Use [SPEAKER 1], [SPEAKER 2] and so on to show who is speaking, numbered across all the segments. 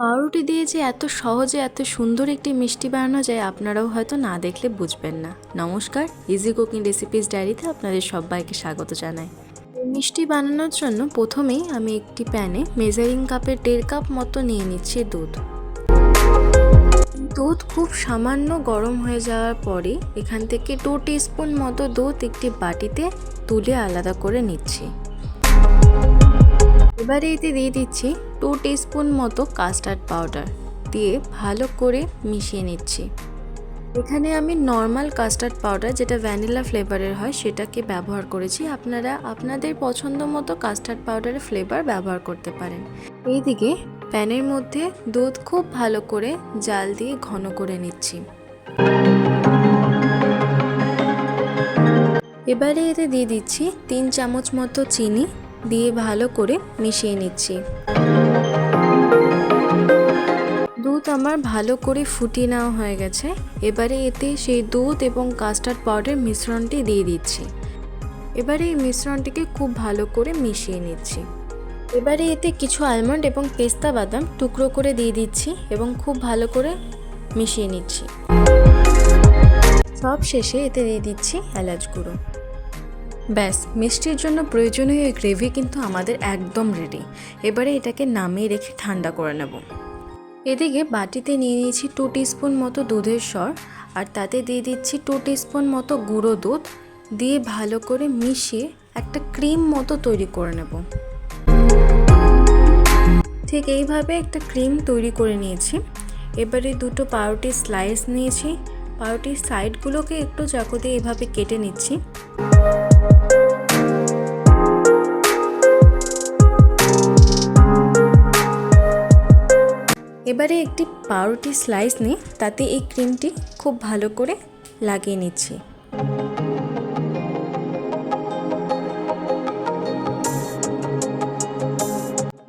[SPEAKER 1] পাউরুটি দিয়ে যে এত সহজে, এত সুন্দর একটি মিষ্টি বানানো যায়, আপনারাও হয়তো না দেখলে বুঝবেন না। নমস্কার ইজি কুকিং রেসিপিস ডায়েরিতে আপনাদের সবাইকে স্বাগত জানাই। মিষ্টি বানানোর জন্য প্রথমেই আমি একটি প্যানে মেজারিং কাপের দেড় কাপ মতো নিয়ে নিচ্ছি দুধ। দুধ খুব সামান্য গরম হয়ে যাওয়ার পরে এখান থেকে টু স্পুন মতো দুধ একটি বাটিতে তুলে আলাদা করে নিচ্ছি। এবারে এতে দিয়ে দিচ্ছি টু স্পুন মতো কাস্টার্ড পাউডার দিয়ে ভালো করে মিশিয়ে নিচ্ছি। এখানে আমি নর্মাল কাস্টার্ড পাউডার যেটা ভ্যানিলা ফ্লেভারের হয় সেটাকে ব্যবহার করেছি। আপনারা আপনাদের পছন্দ মতো কাস্টার্ড পাউডারের ফ্লেভার ব্যবহার করতে পারেন। এইদিকে প্যানের মধ্যে দুধ খুব ভালো করে জাল দিয়ে ঘন করে নিচ্ছি। এবারে এতে দিয়ে দিচ্ছি তিন চামচ মতো চিনি। দিয়ে ভালো করে মিশিয়ে নিচ্ছি। দুধ আমার ভালো করে ফুটিয়ে নেওয়া হয়ে গেছে। এবারে এতে সেই দুধ এবং কাস্টার্ড পাউডার মিশ্রণটি দিয়ে দিচ্ছি। এবারে এই মিশ্রণটিকে খুব ভালো করে মিশিয়ে নিচ্ছি। এবারে এতে কিছু আলমন্ড এবং পেস্তা বাদাম টুকরো করে দিয়ে দিচ্ছি এবং খুব ভালো করে মিশিয়ে নিচ্ছি। সব শেষে এতে দিয়ে দিচ্ছি এলাচ গুঁড়ো। ব্যাস, মিষ্টির জন্য প্রয়োজনীয় এই গ্রেভি কিন্তু আমাদের একদম রেডি এবারে এটাকে নামিয়ে রেখে ঠান্ডা করে নেব। এদিকে বাটিতে নিয়ে নিয়েছি টু স্পুন মতো দুধের স্বর আর তাতে দিয়ে দিচ্ছি টু স্পুন মতো গুঁড়ো দুধ। দিয়ে ভালো করে মিশিয়ে একটা ক্রিম মতো তৈরি করে নেব। ঠিক এইভাবে একটা ক্রিম তৈরি করে নিয়েছি। এবারে দুটো পাউরুটির স্লাইস নিয়েছি। পাউরুটির সাইডগুলোকে একটু চাকু দিয়ে এভাবে কেটে নিচ্ছি। এবারে একটি পাউরুটি স্লাইস নিয়ে তাতে এই ক্রিমটি খুব ভালো করে লাগিয়ে নিচ্ছি।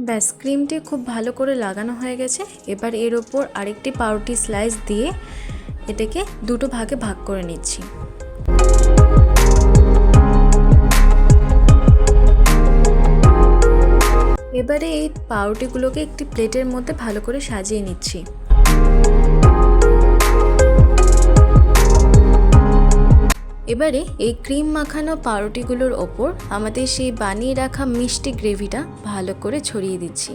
[SPEAKER 1] ব্যাস ক্রিমটি খুব ভালো করে লাগানো হয়ে গেছে। এবার এর ওপর আরেকটি পাউরুটি স্লাইস দিয়ে এটাকে দুটো ভাগে ভাগ করে নিচ্ছি। এবারে এই পাউরুটিগুলোকে একটি প্লেটের মধ্যে ভালো করে সাজিয়ে নিচ্ছি। এবারে এই ক্রিম মাখানো পাউরুটিগুলোর ওপর আমাদের সেই বানিয়ে রাখা মিষ্টি গ্রেভিটা ভালো করে ছড়িয়ে দিচ্ছি।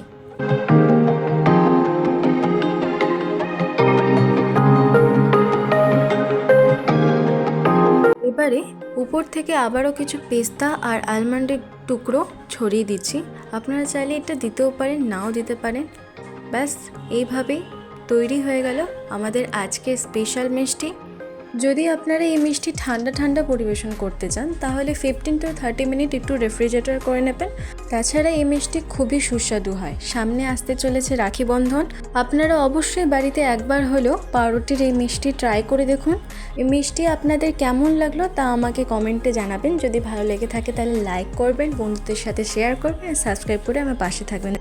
[SPEAKER 1] এবারে উপর থেকে আবারও কিছু পেস্তা আর আলমন্ডের টুকরো ছড়িয়ে দিচ্ছি। আপনারা চাইলে এটা দিতেও পারেন, নাও দিতে পারেন। ব্যাস, এইভাবেই তৈরি হয়ে গেল আমাদের আজকের স্পেশাল মিষ্টি। যদি আপনারা এই মিষ্টি ঠান্ডা ঠান্ডা পরিবেশন করতে চান, তাহলে ফিফটিন টু থার্টি মিনিট একটু রেফ্রিজারেটর করে নেবেন। তাছাড়া এই মিষ্টি খুবই সুস্বাদু হয়। সামনে আসতে চলেছে রাখি বন্ধন। আপনারা অবশ্যই বাড়িতে একবার হলেও পাউরুটির এই মিষ্টি ট্রাই করে দেখুন। এই মিষ্টি আপনাদের কেমন লাগল তা আমাকে কমেন্টে জানাবেন। যদি ভালো লেগে থাকে তাহলে লাইক করবেন, বন্ধুদের সাথে শেয়ার করবেন সাবস্ক্রাইব করে আমার পাশে থাকবেন।